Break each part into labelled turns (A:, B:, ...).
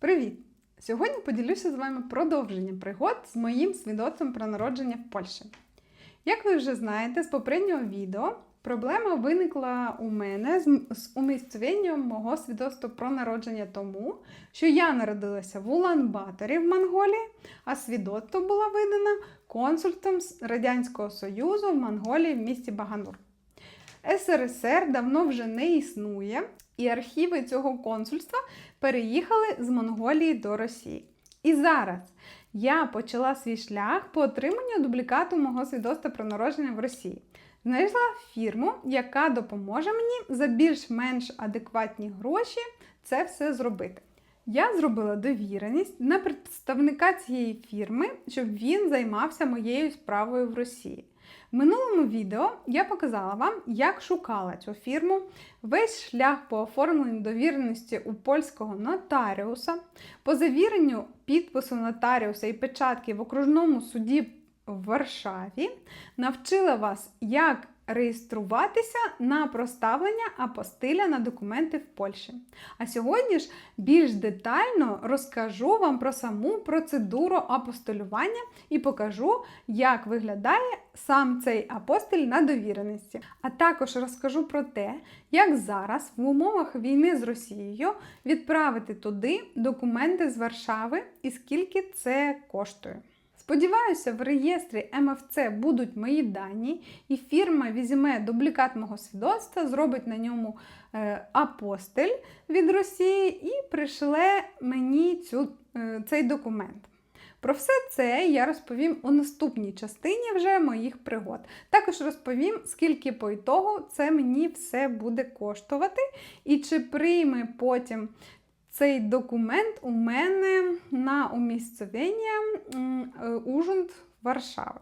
A: Привіт! Сьогодні поділюся з вами продовженням пригод з моїм свідоцтвом про народження в Польщі. Як ви вже знаєте з попереднього відео, проблема виникла у мене з, умісцевленням мого свідоцтва про народження тому, що я народилася в Улан-Баторі в Монголії, а свідоцтво було видано консульством з Радянського Союзу в Монголії в місті Баганур. СРСР давно вже не існує, і архіви цього консульства переїхали з Монголії до Росії. І зараз я почала свій шлях по отриманню дублікату мого свідоцтва про народження в Росії. Знайшла фірму, яка допоможе мені за більш-менш адекватні гроші це все зробити. Я зробила довіреність на представника цієї фірми, щоб він займався моєю справою в Росії. В минулому відео я показала вам, як шукала цю фірму, весь шлях по оформленню довіреності у польського нотаріуса, по завіренню підпису нотаріуса і печатки в окружному суді в Варшаві, навчила вас, як реєструватися на проставлення апостиля на документи в Польщі. А сьогодні ж більш детально розкажу вам про саму процедуру апостилювання і покажу, як виглядає сам цей апостиль на довіреності. А також розкажу про те, як зараз в умовах війни з Росією відправити туди документи з Варшави і скільки це коштує. Сподіваюся, в реєстрі МФЦ будуть мої дані, і фірма візьме дублікат мого свідоцтва, зробить на ньому е, апостиль від Росії і пришле мені цю, е, цей документ. Про все це я розповім у наступній частині вже моїх пригод. Також розповім, скільки по ітогу це мені все буде коштувати, і чи прийме потім цей документ у мене на умісцевення Ужунд Варшави.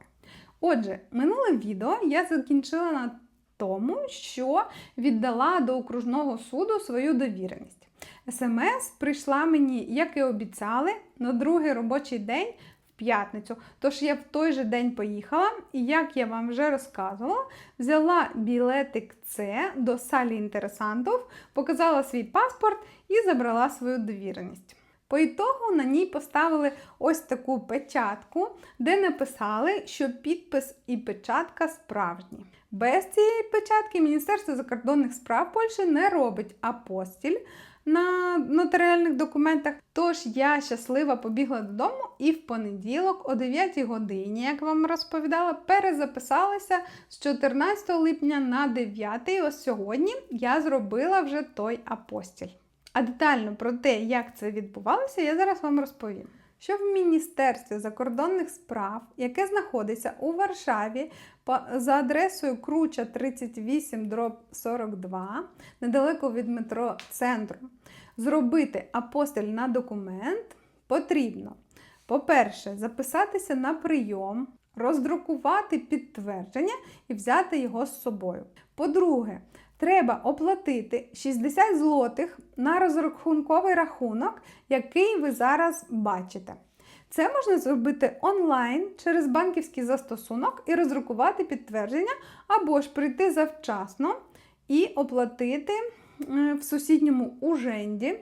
A: Отже, минуле відео я закінчила на тому, що віддала до окружного суду свою довіреність. СМС прийшла мені, як і обіцяли, на другий робочий день п'ятницю. Тож я в той же день поїхала, і, як я вам вже розказувала, взяла білетик С до салі інтересантів, показала свій паспорт і забрала свою довіреність. По ітогу на ній поставили ось таку печатку, де написали, що підпис і печатка справжні. Без цієї печатки Міністерство закордонних справ Польщі не робить апостіль на нотаріальних документах. Тож я щаслива побігла додому і в понеділок, о 9 годині, як вам розповідала, перезаписалася з 14 липня на 9. Ось сьогодні я зробила вже той апостіль. А детально про те, як це відбувалося, я зараз вам розповім. Що в Міністерстві закордонних справ, яке знаходиться у Варшаві за адресою Круча 38 42, недалеко від метро центру, зробити апостиль на документ потрібно, по-перше, записатися на прийом, роздрукувати підтвердження і взяти його з собою. По-друге, треба оплатити 60 злотих на розрахунковий рахунок, який ви зараз бачите. Це можна зробити онлайн через банківський застосунок і роздрукувати підтвердження, або ж прийти завчасно і оплатити в сусідньому уженді.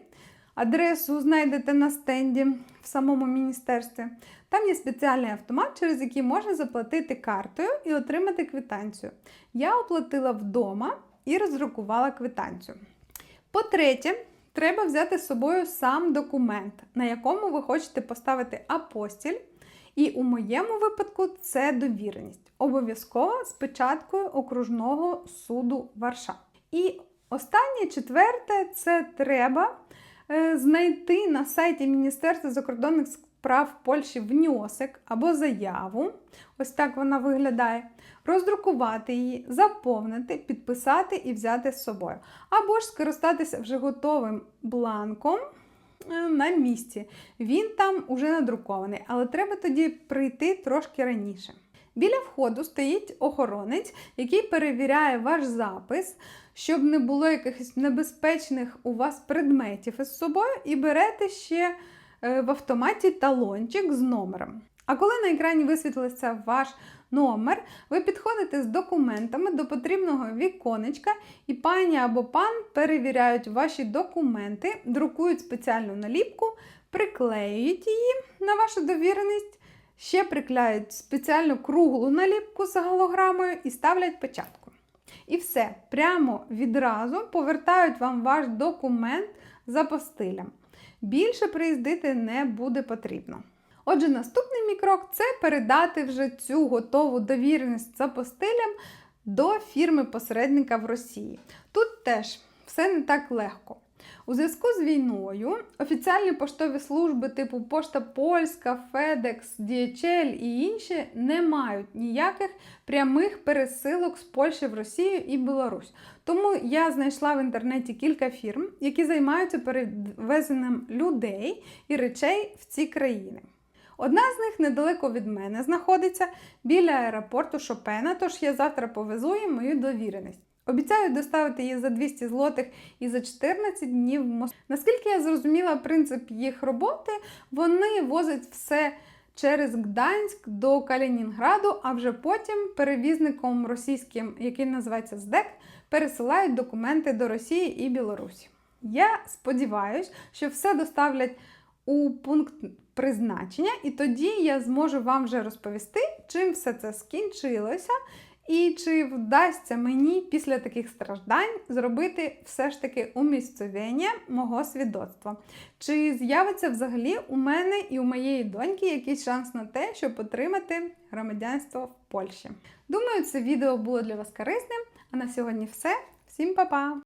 A: Адресу знайдете на стенді в самому міністерстві. Там є спеціальний автомат, через який можна заплатити картою і отримати квитанцію. Я оплатила вдома і роздрукувала квитанцію. По-третє, треба взяти з собою сам документ, на якому ви хочете поставити апостіль. І у моєму випадку це довіреність. Обов'язково з печаткою окружного суду Варшава. І останнє четверте, це треба е, знайти на сайті Міністерства закордонних справ Польщі внесок або заяву. Ось так вона виглядає. Роздрукувати її, заповнити, підписати і взяти з собою. Або ж скористатися вже готовим бланком е, на місці. Він там уже надрукований, але треба тоді прийти трошки раніше. Біля входу стоїть охоронець, який перевіряє ваш запис, щоб не було якихось небезпечних у вас предметів із собою, і берете ще в автоматі талончик з номером. А коли на екрані висвітлиться ваш номер, ви підходите з документами до потрібного віконечка, і пані або пан перевіряють ваші документи, друкують спеціальну наліпку, приклеюють її на вашу довіреність, ще приклеюють спеціальну круглу наліпку з голограмою і ставлять печатку. І все, прямо відразу повертають вам ваш документ за постилем. Більше приїздити не буде потрібно. Отже, наступний мій крок це передати вже цю готову довіреність за постилям до фірми-посередника в Росії. Тут теж все не так легко. У зв'язку з війною офіціальні поштові служби типу Пошта Польська, FedEx, DHL і інші не мають ніяких прямих пересилок з Польщі в Росію і Білорусь. Тому я знайшла в інтернеті кілька фірм, які займаються перевезенням людей і речей в ці країни. Одна з них недалеко від мене знаходиться біля аеропорту Шопена, тож я завтра повезу їм мою довіреність. Обіцяю доставити її за 200 злотих і за 14 днів Наскільки я зрозуміла принцип їх роботи, вони возять все через Гданськ до Калінінграду, а вже потім перевізником російським, який називається СДЕК, пересилають документи до Росії і Білорусі. Я сподіваюся, що все доставлять у пункт призначення, і тоді я зможу вам вже розповісти, чим все це скінчилося, і чи вдасться мені після таких страждань зробити все ж таки умісцевення мого свідоцтва. Чи з'явиться взагалі у мене і у моєї доньки якийсь шанс на те, щоб отримати громадянство в Польщі? Думаю, це відео було для вас корисним. А на сьогодні все. Всім па-па!